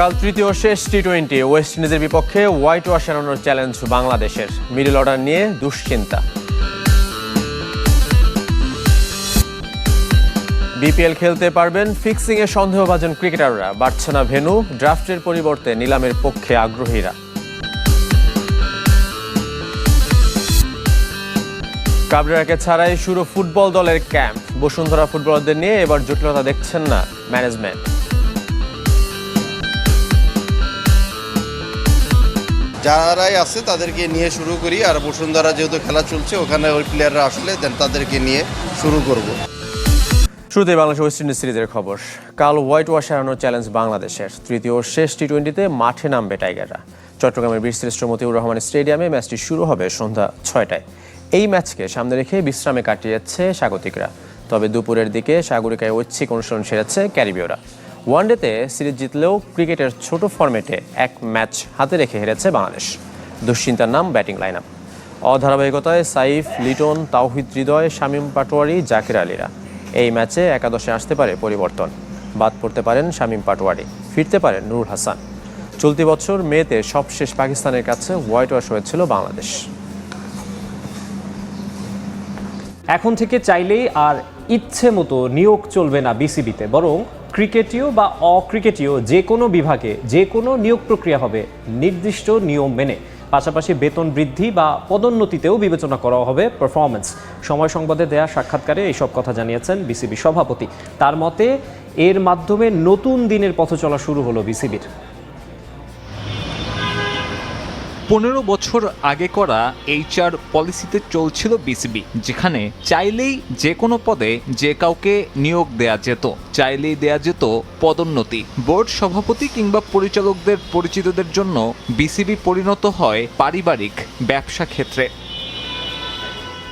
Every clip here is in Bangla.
কাল তৃতীয় শেষ টি টোয়েন্টি ওয়েস্ট ইন্ডিজের বিপক্ষে হোয়াইট ওয়াশ এড়ানোর চ্যালেঞ্জ বাংলাদেশের। মিডল অর্ডার নিয়ে দুশ্চিন্তা। বিপিএল খেলতে পারবেন ফিক্সিংয়ে সন্দেহভাজন ক্রিকেটাররা বাড়ছে না ভেনু ড্রাফটের পরিবর্তে নিলামের পক্ষে আগ্রহীরা। কাবরেরাকে ছাড়াই শুরু ফুটবল দলের ক্যাম্প বসুন্ধরা ফুটবলারদের নিয়ে এবার জটিলতা দেখছেন না ম্যানেজমেন্ট যারাই আছে তাদেরকে নিয়ে শুরু করি, আর বসুন্ধরা যেহেতু খেলা চলছে, ওখানে ওই প্লেয়াররা আসলে দেন তাদেরকে নিয়ে শুরু করব। শুরুতে বাংলাদেশ ওয়েস্ট ইন্ডিজ সিরিজের খবর। কাল হোয়াইট ওয়াশ হারানোর চ্যালেঞ্জ বাংলাদেশের। তৃতীয় শেষ টি টোয়েন্টিতে মাঠে নামবে টাইগাররা চট্টগ্রামের বীরশ্রেষ্ঠ মতিউর রহমান স্টেডিয়ামে ম্যাচটি শুরু হবে সন্ধ্যা ছয়টায়। এই ম্যাচকে সামনে রেখে বিশ্রামে কাটিয়েছে স্বাগতিকরা। তবে দুপুরের দিকে সাগরিকায় ঐচ্ছিক অনুশীলন সেরেছে ক্যারিবীয়রা। ওয়ানডেতে সিরিজ জিতলেও ক্রিকেটের ছোট ফরম্যাটে এক ম্যাচ হাতে রেখে হেরেছে বাংলাদেশ। দুশ্চিন্তার নাম ব্যাটিং লাইন আপ। অধারাবাহিকতায় সাইফ, লিটন, তাওহিদ, হৃদয়, শামীম পাটোয়ারি, জাকির আলীরা। এই ম্যাচে একাদশে আসতে পারে পরিবর্তন। বাদ পড়তে পারেন শামীম পাটোয়ারি। ফিরতে পারেন নুরুল হাসান। চলতি বছর মেতে সবশেষ পাকিস্তানের কাছে হোয়াইট ওয়াশ হয়েছিল বাংলাদেশ। এখন থেকে চাইলেই আর ইচ্ছে মতো নিয়োগ চলবে না বিসিবিতে, বরং ক্রিকেটীয় বা অক্রিকেটীয় যে কোনো বিভাগে যে কোনো নিয়োগ প্রক্রিয়া হবে নির্দিষ্ট নিয়ম মেনে। পাশাপাশি বেতন বৃদ্ধি বা পদোন্নতিতেও বিবেচনা করা হবে পারফরমেন্স সময় সংবাদে দেয়া সাক্ষাৎকারে এইসব কথা জানিয়েছেন বিসিবি সভাপতি। তার মতে, এর মাধ্যমে নতুন দিনের পথ চলা শুরু হলো বিসিবির। পনেরো বছর আগে করা এইচআর পলিসিতে চলছিল বিসিবি, যেখানে চাইলেই যে কোনো পদে যে কাউকে নিয়োগ দেয়া যেত, চাইলেই দেয়া যেত পদোন্নতি। বোর্ড সভাপতি কিংবা পরিচালকদের পরিচিতদের জন্য বিসিবি পরিণত হয় পারিবারিক ব্যবসা ক্ষেত্রে।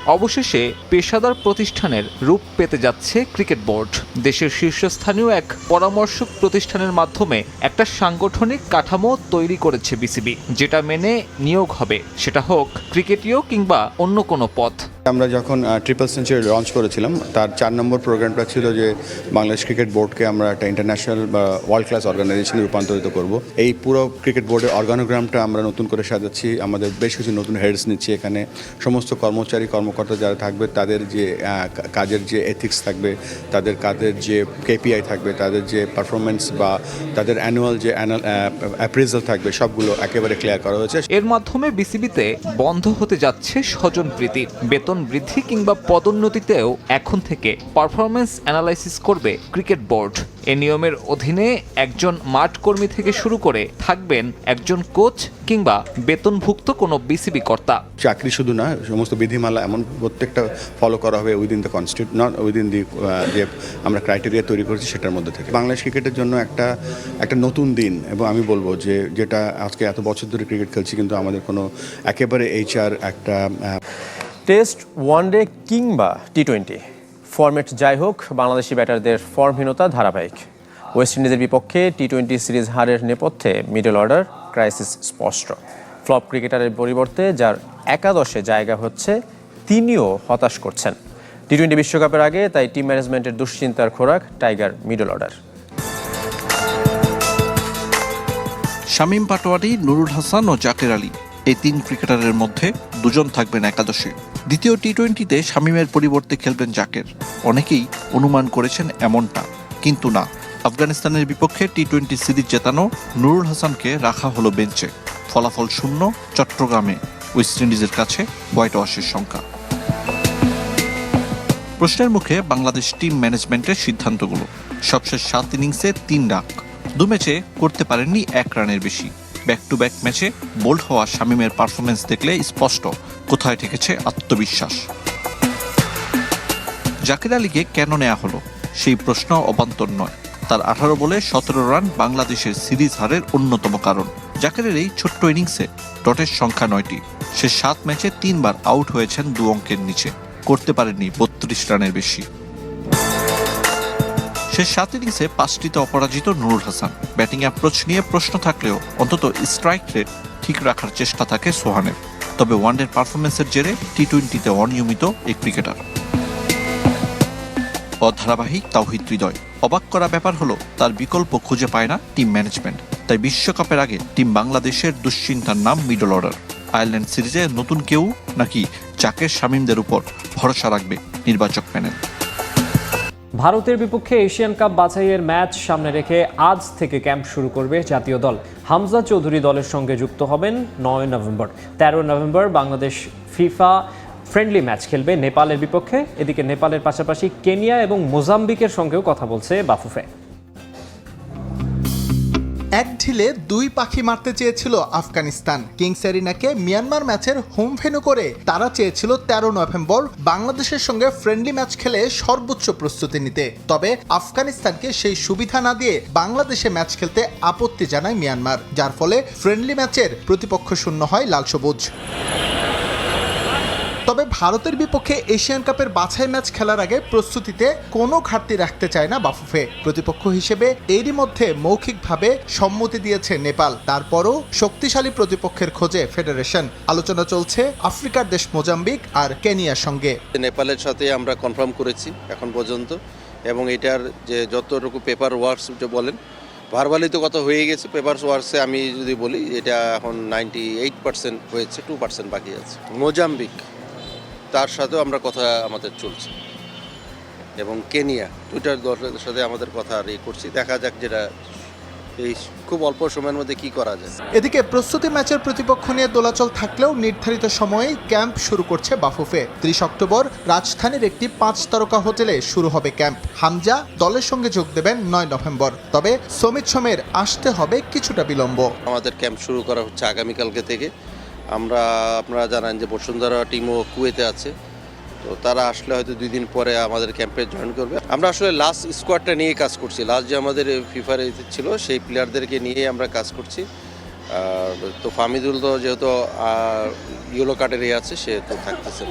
অবশেষে পেশাদার প্রতিষ্ঠানের রূপ পেতে যাচ্ছে ক্রিকেট বোর্ড। দেশের শীর্ষস্থানীয় এক পরামর্শক প্রতিষ্ঠানের মাধ্যমে একটা সাংগঠনিক কাঠামো তৈরি করেছে বিসিবি, যেটা মেনে নিয়োগ হবে। সেটা হোক ক্রিকেটীয় কিংবা অন্য কোনো পথ। আমরা যখন ট্রিপল সেঞ্চুরি লঞ্চ করেছিলাম, তার চার নম্বর প্রোগ্রামটা ছিল যে বাংলাদেশ ক্রিকেট বোর্ডকে আমরা একটা ইন্টারন্যাশনাল বা ওয়ার্ল্ড ক্লাস অর্গানাইজেশনে রূপান্তরিত করব। এই পুরো ক্রিকেট বোর্ডের অর্গানোগ্রামটা আমরা নতুন করে সাজাচ্ছি। আমাদের বেশ কিছু নতুন হেডস নিচ্ছি এখানে। সমস্ত কর্মচারী, কর্মকর্তা যারা থাকবে, তাদের যে কাজের যে এথিক্স থাকবে, তাদের কাজের যে কেপিআই থাকবে, তাদের যে পারফরমেন্স বা তাদের অ্যানুয়াল যে অ্যাপ্রেজাল থাকবে, সবগুলো একেবারে ক্লিয়ার করা হয়েছে। এর মাধ্যমে বিসিবিতে বন্ধ হতে যাচ্ছে স্বজনপ্রীতি বেতন বৃদ্ধি কিংবা পদোন্নতিতেও এখন থেকে পারফরমেন্স অ্যানালাইসিস করবে ক্রিকেট বোর্ড। এ নিয়মের অধীনে একজন মাঠ কর্মী থেকে শুরু করে থাকবেন একজন কোচ কিংবা বেতনভুক্ত কোনো বিসিবি কর্তা। চাকরি শুধু না, সমস্ত বিধিমালা এমন প্রত্যেকটা ফলো করা হবে within the constitute not within the যে আমরা ক্রাইটেরিয়া তৈরি করেছি সেটার মধ্যে থেকে। বাংলাদেশ ক্রিকেটের জন্য একটা একটা নতুন দিন এবং আমি বলব যে যেটা আজকে এত বছর ধরে ক্রিকেট খেলছি কিন্তু আমাদের কোনো একেবারে এইচআর একটা টেস্ট ওয়ানডে কিংবা টি টোয়েন্টি ফরম্যাট যাই হোক, বাংলাদেশি ব্যাটারদের ফর্মহীনতা ধারাবাহিক। ওয়েস্ট ইন্ডিজের বিপক্ষে টি টোয়েন্টি সিরিজ হারের নেপথ্যে মিডল অর্ডার ক্রাইসিস স্পষ্ট। ফ্লপ ক্রিকেটারের পরিবর্তে, যার একাদশে জায়গা হচ্ছে, তিনিও হতাশ করছেন। টি টোয়েন্টি বিশ্বকাপের আগে তাই টিম ম্যানেজমেন্টের দুশ্চিন্তার খোরাক tiger middle order. Shamim Patwari, Nurul Hasan ও জাকের আলী। এই তিন ক্রিকেটারের মধ্যে দুজন থাকবেন একাদশে। দ্বিতীয় টি টোয়েন্টিতে শামীমের পরিবর্তে খেলবেন জাকের। অনেকেই অনুমান করেছেন এমনটা। কিন্তু না, আফগানিস্তানের বিপক্ষে টি টোয়েন্টি সিরিজ জেতানো নুরুল হাসানকে রাখা হলো বেঞ্চে। ফলাফল শূন্য চট্টগ্রামে, ওয়েস্ট ইন্ডিজের কাছে হোয়াইট ওয়াশের সংখ্যা। প্রশ্নের মুখে বাংলাদেশ টিম ম্যানেজমেন্টের সিদ্ধান্তগুলো। সবশেষ সাত ইনিংসে তিন ডাক দু ম্যাচে করতে পারেননি এক রানের বেশি। ব্যাক টু ব্যাক ম্যাচে বোল্ড হওয়া শামীমের পারফরমেন্স দেখলে স্পষ্ট কোথায় ঠেকেছে আত্মবিশ্বাস। জাকির আলীকে কেন নেওয়া হলো? সেই প্রশ্ন অবান্তর নয়। তার আঠারো বলে সতেরো রান বাংলাদেশের সিরিজ হারের অন্যতম কারণ। জাকিরের এই ছোট্ট ইনিংসে ডটের সংখ্যা নয়টি। সে সাত ম্যাচে তিনবার আউট হয়েছেন দু অঙ্কের নিচে। করতে পারেননি বত্রিশ রানের বেশি। শেষ সাত ইনিংসে পাঁচটিতে অপরাজিত নুরুল হাসান। ব্যাটিং অ্যাপ্রোচ নিয়ে প্রশ্ন থাকলেও অন্তত স্ট্রাইক রেট ঠিক রাখার চেষ্টা থাকে সোহানের। তবে ওয়ানডের পারফরমেন্সের জেরে টি টোয়েন্টিতে অনিয়মিত এই ক্রিকেটার অধারাবাহিক তাওহিদ হৃদয়। অবাক করা ব্যাপার হলো, তার বিকল্প খুঁজে পায় না টিম ম্যানেজমেন্ট তাই বিশ্বকাপের আগে টিম বাংলাদেশের দুশ্চিন্তার নাম মিডল অর্ডার আয়ারল্যান্ড সিরিজে নতুন কেউ নাকি জাকের শামীমদের উপর ভরসা রাখবে নির্বাচক প্যানেল ভারতের বিপক্ষে এশিয়ান কাপ বাছাইয়ের ম্যাচ সামনে রেখে আজ থেকে ক্যাম্প শুরু করবে জাতীয় দল। হামজা চৌধুরী দলের সঙ্গে যুক্ত হবেন নয় নভেম্বর। তেরো November Bangladesh FIFA friendly match খেলবে নেপালের বিপক্ষে। এদিকে নেপালের পাশাপাশি কেনিয়া এবং মোজাম্বিকের সঙ্গেও কথা বলছে বাফুফে। এক ঢিলে দুই পাখি মারতে চেয়েছিল আফগানিস্তান। কিংস এরিনাকে মিয়ানমার ম্যাচের হোম ভেন্যু করে তারা চেয়েছিল তেরো নভেম্বর বাংলাদেশের সঙ্গে ফ্রেন্ডলি ম্যাচ খেলে সর্বোচ্চ প্রস্তুতি নিতে। তবে আফগানিস্তানকে সেই সুবিধা না দিয়ে বাংলাদেশে ম্যাচ খেলতে আপত্তি জানায় মিয়ানমার, যার ফলে ফ্রেন্ডলি ম্যাচের প্রতিপক্ষ শূন্য হয় লাল সবুজ। তবে ভারতের বিপক্ষে এশিয়ান কাপের বাছাই ম্যাচ খেলার আগে প্রস্তুতিতে কোনো ঘাটতি রাখতে চায় না বাফুফে। প্রতিপক্ষ হিসেবে এরই মধ্যে মৌখিকভাবে সম্মতি দিয়েছে নেপাল। তারপরও শক্তিশালী প্রতিপক্ষের খোঁজে ফেডারেশন। আলোচনা চলছে আফ্রিকার দেশ মোজাম্বিক আর কেনিয়ার সঙ্গে। নেপালের সাথে আমরা কনফার্ম করেছি এখন পর্যন্ত এবং এটার যে যতটুকু পেপার ওয়ার্কস বলেন ভারবালি তো কত হয়ে গেছে পেপার ওয়ার্কসে আমি যদি বলি, এটা এখন নাইনটি এইট পার্সেন্ট হয়েছে টু পার্সেন্ট বাকি আছে। মোজাম্বিক। তার সাথেও আমরা কথা আমাদের চলছে। এবং কেনিয়া দুইটার দলের সাথে আমাদের কথা আর ই করছি। দেখা যাক যেটা এই খুব অল্প সময়ের মধ্যে কি করা যায়। এদিকে প্রস্তুতি ম্যাচের প্রতিপক্ষ নিয়ে দোলাচল থাকলেও নির্ধারিত সময়েই ক্যাম্প শুরু করছে বাফুফে। ত্রিশ অক্টোবর রাজধানীর একটি পাঁচ তারকা হোটেলে শুরু হবে ক্যাম্প। হামজা দলের সঙ্গে যোগ দেবেন নয় নভেম্বর। তবে সমিত সোমের আসতে হবে কিছুটা বিলম্ব। আমাদের ক্যাম্প শুরু করা হচ্ছে আগামীকালকে থেকে। আমরা, আপনারা জানেন যে বসুন্ধরা টিমও কুয়েতে আছে। তো তারা আসলে হয়তো দুই দিন পরে আমাদের ক্যাম্পে জয়েন করবে। আমরা আসলে লাস্ট স্কোয়াডটা নিয়ে কাজ করছি। লাস্ট যে আমাদের ফিফার ছিল, সেই প্লেয়ারদেরকে নিয়ে আমরা কাজ করছি। তো ফামিদুল তো যেহেতু ইয়েলো কার্ডেরই আছে, সে তো থাকতেছে।